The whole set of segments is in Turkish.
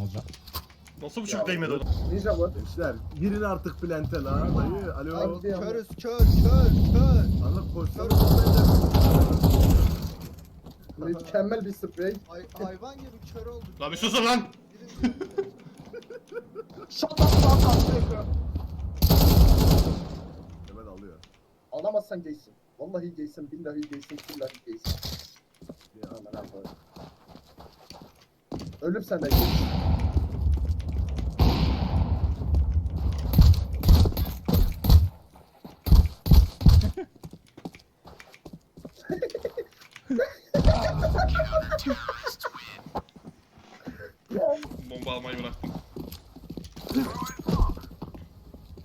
Olacak? Nasıl buçuk değmedi adam? Ninja var. Gençler girin artık plante la dayı. Alo. Hadi ya. Körüz kör kör kör. Anla koşsana. Mükemmel bir sprey. Hay, hayvan gibi kör olduk. Lan bir susun lan! Shut up shut up. Hemen alıyor. Alamazsan gaysin. Vallahi gaysin, billahi gaysin, billahi gaysin. Ya. Aman Allah'ım. Ölüm senden gaysin. Bomba almayı bıraktım.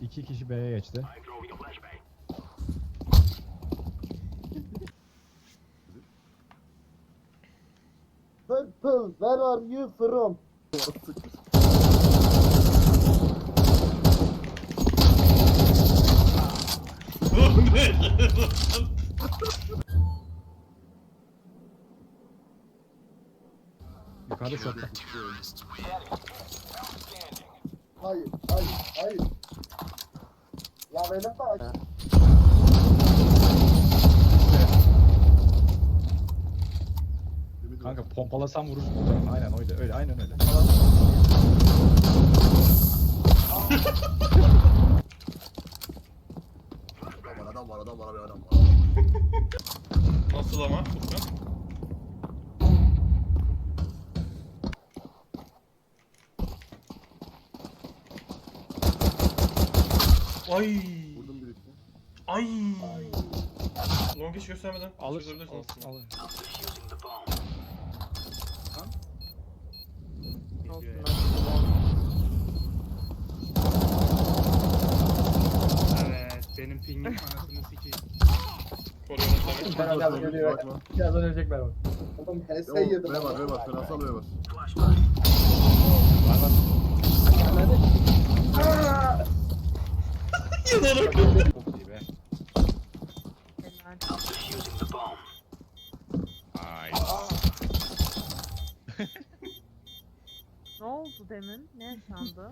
İki kişi B'ye geçti. Where are you from? Yukarıda şortta. Hayır, hayır, hayır. Ya benim bak. Kanka pompalasam vurursun. Aynen öyle öyle aynen öyle. Adam var adam var adam var abi, adam var. Nasıl ama Furkan? Ay. Vurdum birisini. Ay. Long hiç göstermeden Alır. Alır. alır. Benim pingim anasını sikeyim. Koruyorum seni. Ben adam geliyor. Birazdan ölecek ben Oğlum HS yedim. V var V var. Finansal V var. Var var. Yanarak. Ay. Ne oldu demin? Ne yaşandı?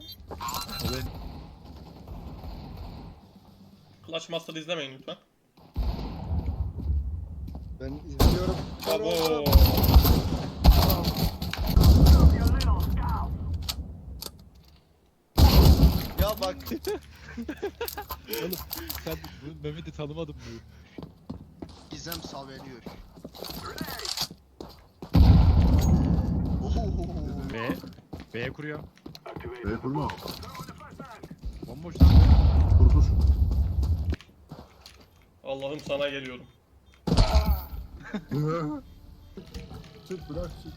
Clutch Master'ı izlemeyin lütfen. Ben izliyorum. Abo. Ya bak. Oğlum sen bu Mehmet'i tanımadın mı? Gizem savruluyor. B. B kuruyor. V kurma. Bomboş lan. Allah'ım sana geliyorum. çık bırak çık.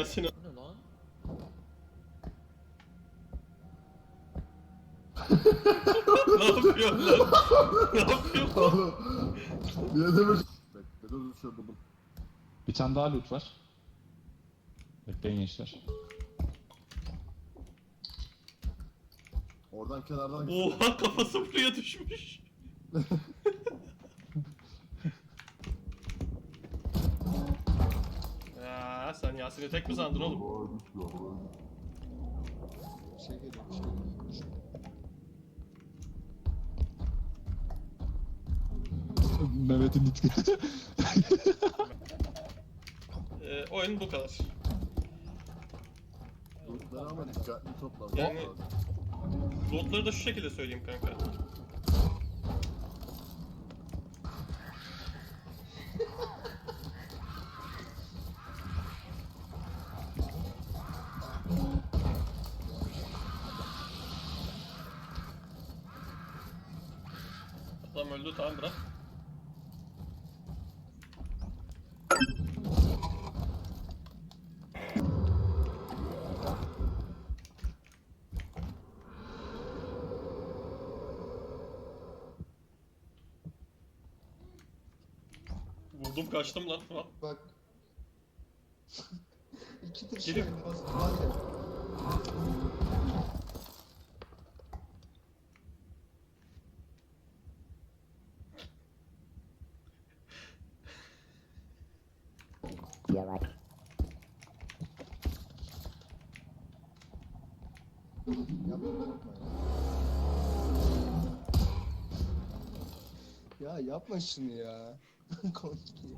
Yasin ne yapıyorsun lan? ne yapıyorsun? Oğlum. Niye demiş? Bekle dur şurada dur. Bir tane daha loot var. Bekleyin gençler. Oradan kenardan. Oha kafası buraya düşmüş. ya sen Yasin'i tek mi sandın oğlum? Bir şey geliyor, bir şey geliyor. Mehmet'in itki. Ee, oyun bu kadar. Lootları ama dikkatli topla. Yani- Lootları da şu şekilde söyleyeyim kanka. vurdu tamam bırak. Vurdum kaçtım lan Fırat. Bak. İkidir şey. Var ya. Ya. Ya yapma şunu ya. Konki.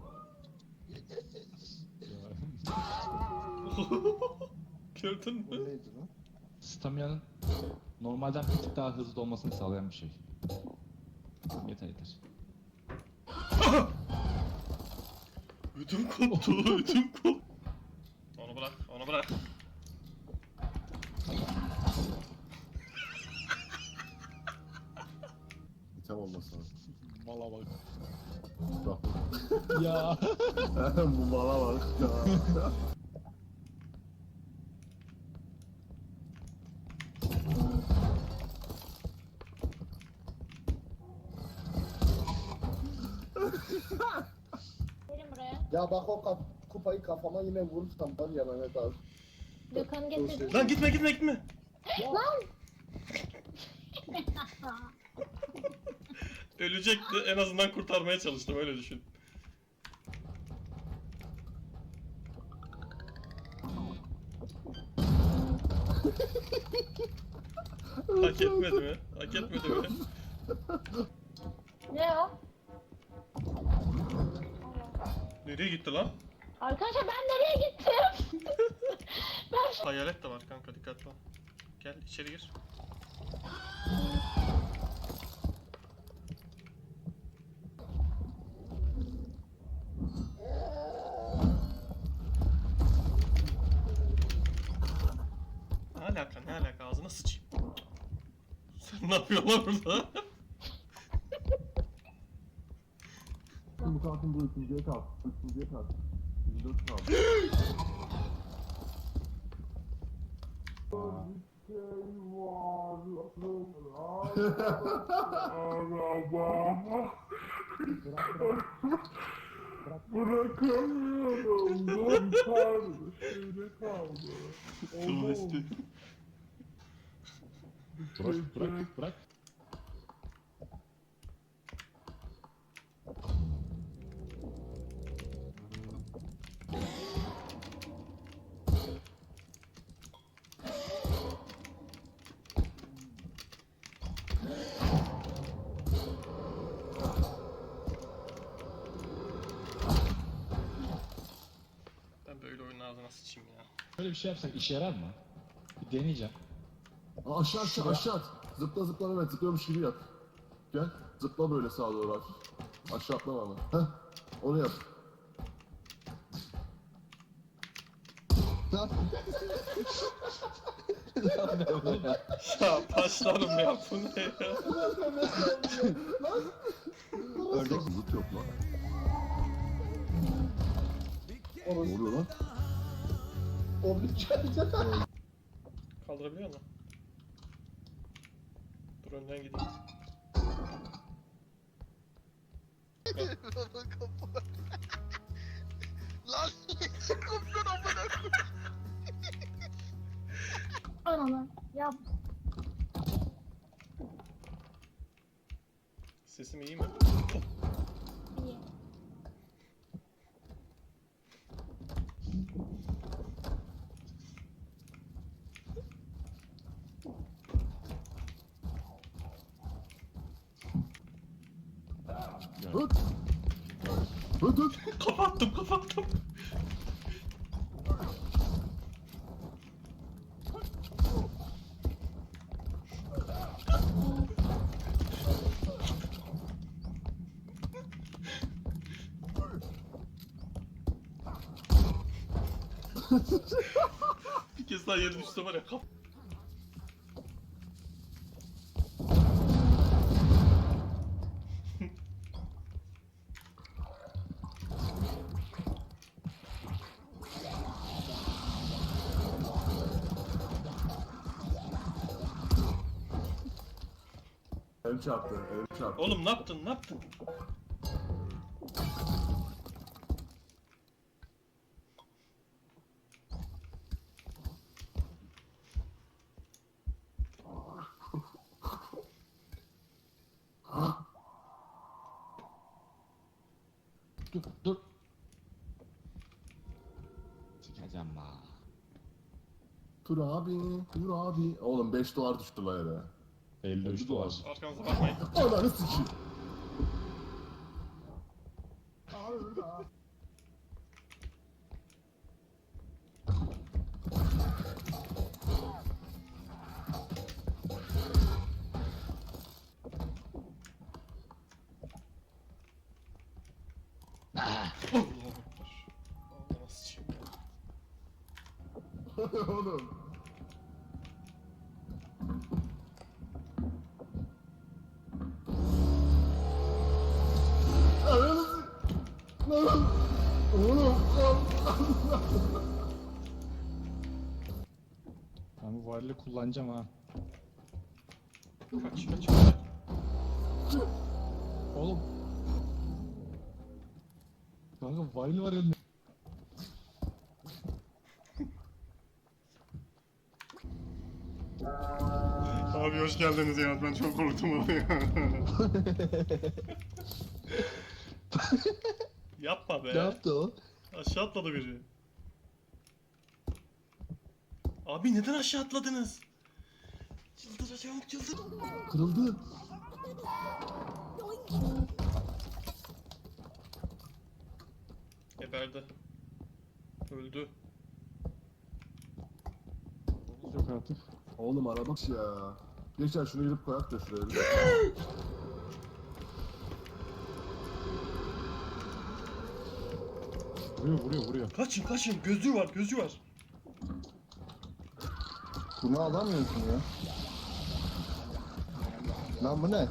Gördün O mü? neydi lan? Stamina'nın normalden bir tık daha hızlı olmasını sağlayan bir şey. Yeter yeter. Ödüm koptu, ödüm koptu. Onu bırak, onu bırak. Mala bak. Bak. ya. Bu mala bak ya. Gelin buraya. Ya bak o kap kupayı kafama yine vurursam var ya Mehmet abi. Gökhan'ı getir. Lan gitme gitme gitme. Ölecekti. En azından kurtarmaya çalıştım öyle düşün. Hak etmedi mi? Hak etmedi mi? Ne o? Nereye gitti lan? Arkadaşlar ben nereye gittim? ben Hayalet de var kanka dikkatli ol. Gel içeri gir. Ne alaka ne alaka ağzına sıçayım. Sen ne yapıyorsun lan burada? Bu kartın bu üçüncüye kal. Üçüncüye kal. 24 kal. Bırak bırak bırak. Ben böyle oyunun ağzına sıçayım ya. Böyle bir şey yapsak işe yarar mı? Bir deneyeceğim. Aa, aşağı aşağı aşağı at. Zıpla zıpla Mehmet zıplıyormuş gibi yap. Gel zıpla böyle sağa doğru aç. Aşağı atlama ama. Heh. Onu yap. Lan Ya başlarım ya bu ne ya? ördek Zıt yok lan. Ne oluyor lan? o bir çayca. Kaldırabiliyor musun? Dur önden gideyim. kapı. Lan kopsun amına Ananı. Ya Sesim iyi mi? Hıt. Hıt hıt. Kapattım kapattım. Bir kez daha yere düşse var ya kap. El çarptı, el çarptı. Oğlum ne yaptın, ne yaptın? dur, dur. Çıkacağım ha. Dur abi, dur abi. Oğlum 5 dolar düştü la yere. 53 dolar. Arkanıza bakmayın. Ananı sikeyim. Allah'a ekber. Ağzına sıçayım. Oğlum. Kullanacağım ha. Kaç kaç kaç. Oğlum. Kanka varlığı var elimde. Abi hoş geldiniz ya. Ben çok korktum abi ya. Yapma be. Ne yaptı o? Aşağı atladı biri. Abi neden aşağı atladınız? Çıldıracağım çıldır. Kırıldı. Geberdi. Öldü. Yok artık. Oğlum araba ya. Geçen şunu girip koyak da şuraya. bir. Vuruyor vuruyor vuruyor. Kaçın kaçın gözlüğü var gözlüğü var. Bunu alamıyorsun ya. Lan bu ne?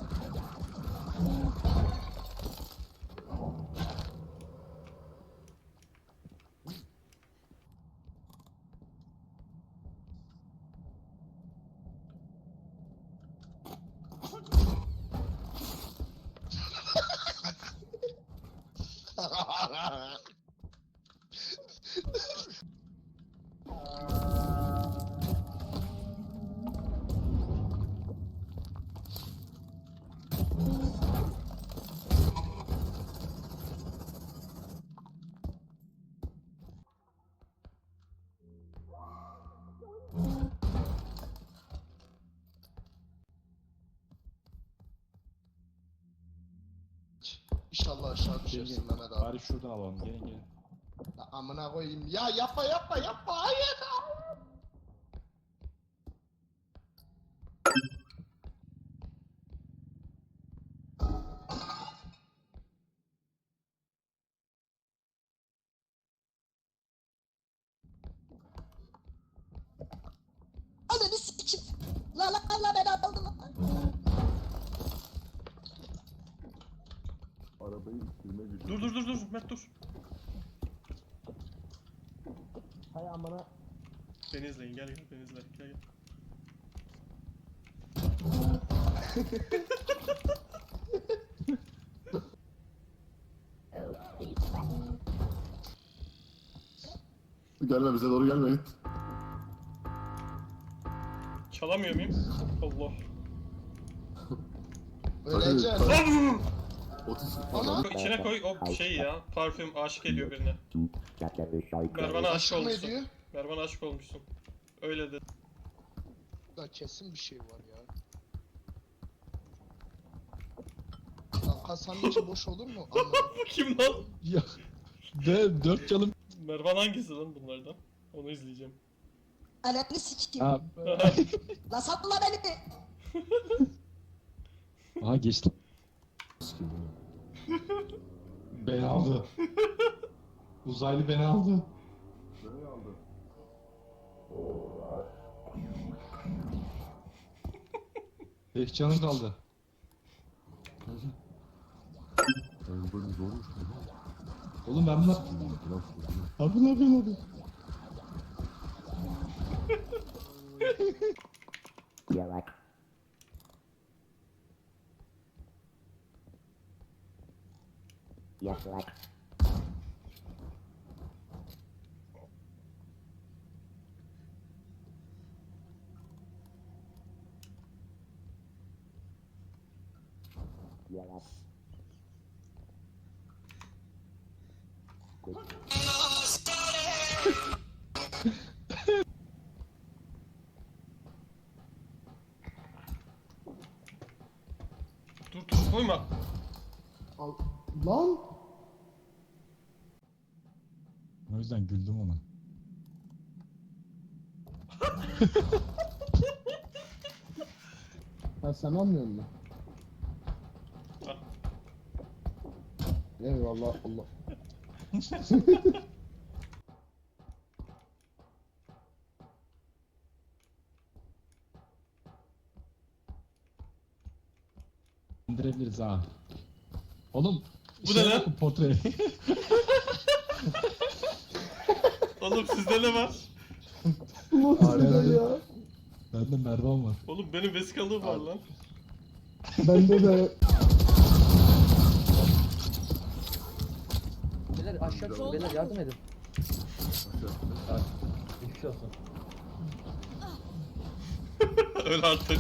İnşallah aşağı düşersin. Mehmet abi. Bari şuradan alalım. Gelin gelin. Ya Amına koyayım. Ya yapma yapma yapma. Hayır. Arabayı sürme gücü. Dur dur dur dur Mert dur. Hay amına. Beni izleyin gel gel beni izle gel gel. Gelme bize doğru gelme git. Çalamıyor muyum? Allah. Öleceksin. Lan! Otis. Ana. İçine koy o şey ya parfüm aşık ediyor birine. Mervan'a aşık olmuşsun. ediyor? Mervan'a aşık olmuşsun. Öyle de. Da kesin bir şey var ya. Lan kasanın içi boş olur mu? Bu kim lan? Ya. Ve dört canım. Mervan hangisi lan bunlardan? Onu izleyeceğim. Ananı sikim. Ha. La salla beni. Aha geçtim gibi. beni aldı. Uzaylı beni aldı. Beni aldı. Tek canım kaldı. Sen böyle zormuş? Oğlum ben bunlar... Abi ne yapayım abi? Yavaş. Yaklaş. Yaklaş. Dur dur koyma. Al. Lan. Yüzden güldüm ona. Ha sen anlıyor musun? Al. Eyvallah Allah. İndirebiliriz ha. Oğlum. Bu şey ne lan? bakın Portre. Oğlum sizde ne var? Harbiden ya. Bende Mervan var. Oğlum benim vesikalığım var lan. Bende de Beyler aşağı beyler yardım edin. Öyle artık.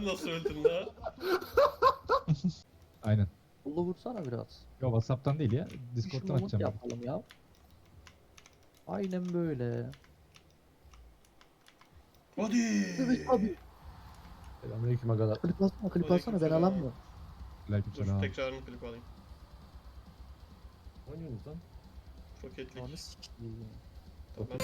Sen nasıl öldün la? Aynen. Ulu vursana biraz. Yo Whatsapp'tan değil ya. Discord'dan şunu atacağım. ben. yapalım ya. Aynen böyle. Hadi. Evet abi. Selamünaleyküm agalar. Klip alsana klip alsana ben selam. alamıyorum. Dur Aleykümselam. tekrarını klip alayım. Oynuyoruz lan. Roketlik. Anı sikeyim. Tamam.